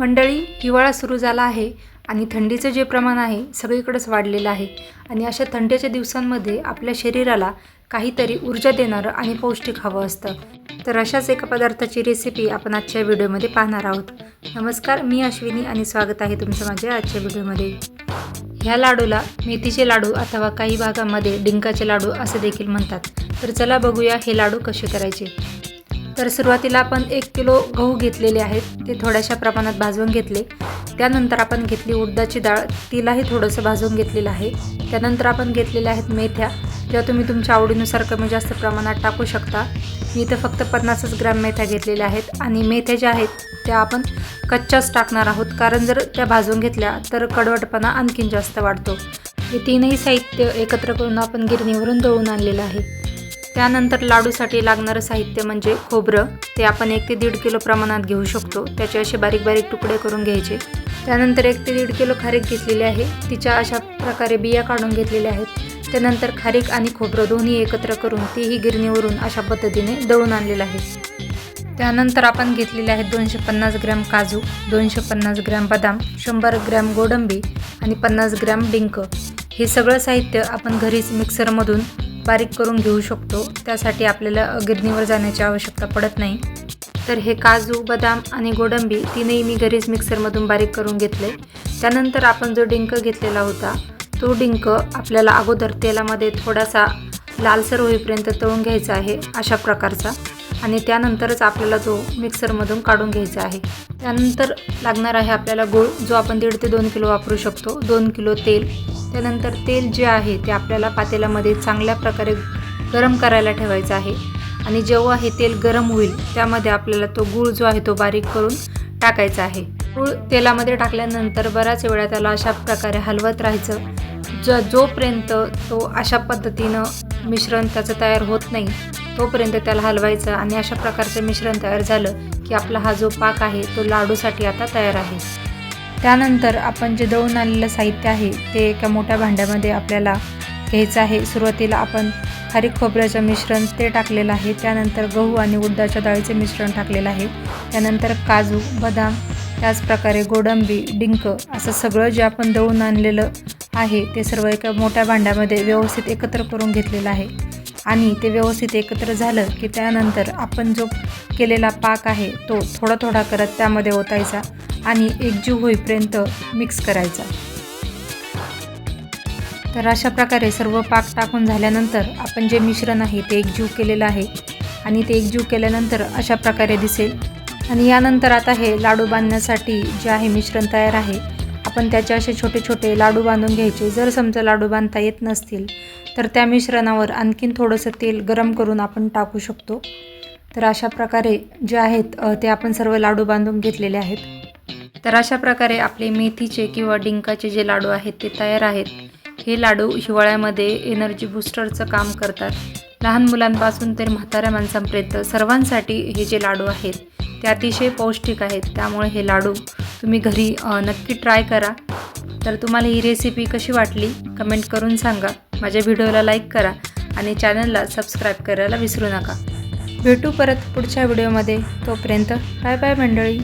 मंडळी हिवाळा सुरू झाला आहे आणि थंडीचं जे प्रमाण आहे सगळीकडेच वाढलेलं आहे. आणि अशा थंडीच्या दिवसांमध्ये आपल्या शरीराला काहीतरी ऊर्जा देणारं आणि पौष्टिक हवं असतं. तर अशाच एका पदार्थाची रेसिपी आपण आजच्या व्हिडिओमध्ये पाहणार आहोत. नमस्कार मी अश्विनी आणि स्वागत आहे तुमचं माझ्या आजच्या व्हिडिओमध्ये. ह्या लाडूला मेथीचे लाडू अथवा काही भागामध्ये डिंकाचे लाडू असे देखील म्हणतात. तर चला बघूया हे लाडू कसे करायचे. तर सुरुवातीला आपण एक किलो गहू घेतलेले आहेत. ते थोड्याशा प्रमाणात भाजून घेतले. त्यानंतर आपण घेतली उडदाची डाळ. तिलाही थोडंसं भाजून घेतलेलं आहे. त्यानंतर आपण घेतलेल्या आहेत मेथ्या. ज्या तुम्ही तुमच्या आवडीनुसार कमी जास्त प्रमाणात टाकू शकता. मी इथं फक्त पन्नासच ग्रॅम मेथ्या घेतलेल्या आहेत. आणि मेथ्या ज्या आहेत त्या आपण कच्च्याच टाकणार आहोत. कारण जर त्या भाजून घेतल्या तर कडवटपणा आणखीन जास्त वाढतो. हे तीनही साहित्य एकत्र करून आपण गिरणीवरून दळून आणलेलं आहे. त्यानंतर लाडूसाठी लागणारं साहित्य म्हणजे खोबरं. ते आपण एक ते दीड किलो प्रमाणात घेऊ शकतो. त्याचे असे बारीक बारीक तुकडे करून घ्यायचे. त्यानंतर एक ते दीड किलो खारीक घेतलेली आहे. तिच्या अशा प्रकारे बिया काढून घेतलेल्या आहेत. त्यानंतर खारीक आणि खोबरं दोन्ही एकत्र करून तीही गिरणीवरून अशा पद्धतीने दळून आणलेलं आहे. त्यानंतर आपण घेतलेले आहेत दोनशे पन्नास ग्रॅम काजू दोनशे पन्नास ग्रॅम बदाम शंभर ग्रॅम गोडंबी आणि पन्नास ग्रॅम डिंक. हे सगळं साहित्य आपण घरीच मिक्सरमधून बारीक करून घेऊ शकतो. त्यासाठी आपल्याला गिरणीवर जाण्याची आवश्यकता पडत नाही. तर हे काजू बदाम आणि गोडंबी तीनही मी घरीच मिक्सरमधून बारीक करून घेतले. त्यानंतर आपण जो डिंक घेतलेला होता तो डिंक आपल्याला अगोदर तेलामध्ये थोडासा लालसर होईपर्यंत तळून घ्यायचा आहे अशा प्रकारचा. आणि त्यानंतरच आपल्याला तो मिक्सरमधून काढून घ्यायचा आहे. त्यानंतर लागणार आहे आपल्याला गूळ जो आपण दीड ते दोन किलो वापरू शकतो. दोन किलो तेल. त्यानंतर तेल जे आहे ते आपल्याला पातेल्यामध्ये चांगल्या प्रकारे गरम करायला ठेवायचं आहे. आणि जेव्हा हे तेल गरम होईल त्यामध्ये आपल्याला तो गूळ जो आहे तो बारीक करून टाकायचा आहे. गूळ तेलामध्ये टाकल्यानंतर बऱ्याच वेळा त्याला अशा प्रकारे हलवत राहायचं. ज जोपर्यंत तो अशा पद्धतीनं मिश्रण त्याचं तयार होत नाही तोपर्यंत त्याला हलवायचं आणि अशा प्रकारचं मिश्रण तयार झालं की आपला हा जो पाक आहे तो लाडूसाठी आता तयार आहे. त्यानंतर आपण जे दळून आलेलं साहित्य आहे ते एका मोठ्या भांड्यामध्ये आपल्याला घ्यायचं आहे. सुरुवातीला आपण खारीक खोबऱ्याचं मिश्रण ते टाकलेलं आहे. त्यानंतर गहू आणि उडदाच्या डाळीचे मिश्रण टाकलेलं आहे. त्यानंतर काजू बदाम त्याचप्रकारे गोडंबी डिंक असं सगळं जे आपण दळून आणलेलं आहे ते सर्व एका मोठ्या भांड्यामध्ये व्यवस्थित एकत्र करून घेतलेलं आहे. आणि ते व्यवस्थित एकत्र झालं की त्यानंतर आपण जो केलेला पाक आहे तो थोडा थोडा करत त्यामध्ये ओतायचा. आणि एकजीव होईपर्यंत मिक्स करायचा. तर अशा प्रकारे सर्व पाक टाकून झाल्यानंतर आपण जे मिश्रण आहे ते एकजीव केलेलं आहे आणि ते एकजीव केल्यानंतर अशा प्रकारे दिसेल. आणि यानंतर आता हे लाडू बांधण्यासाठी जे आहे मिश्रण तयार आहे आपण त्याचे असे छोटे छोटे लाडू बांधून घ्यायचे. जर समजा लाडू बांधता येत नसतील तर त्या मिश्रणावर आणखीन थोडंसं तेल गरम करून आपण टाकू शकतो. तर अशा प्रकारे जे आहेत ते आपण सर्व लाडू बांधून घेतलेले आहेत. तर अशा प्रकारे आपले मेथीचे किंवा डिंकाचे जे लाडू आहेत ते तयार आहेत. हे लाडू हिवाळ्यामध्ये एनर्जी बूस्टरचं काम करतात. लहान मुलांपासून तर म्हाताऱ्या माणसांपर्यंत सर्वांसाठी हे जे लाडू आहेत ते अतिशय पौष्टिक आहेत. त्यामुळे हे लाडू तुम्ही घरी नक्की ट्राय करा. तर तुम्हाला ही रेसिपी कशी वाटली कमेंट करून सांगा. माझ्या व्हिडिओला लाईक करा आणि चॅनलला सबस्क्राईब करायला विसरू नका. भेटू परत पुढच्या व्हिडिओमध्ये तोपर्यंत बाय बाय मंडळी.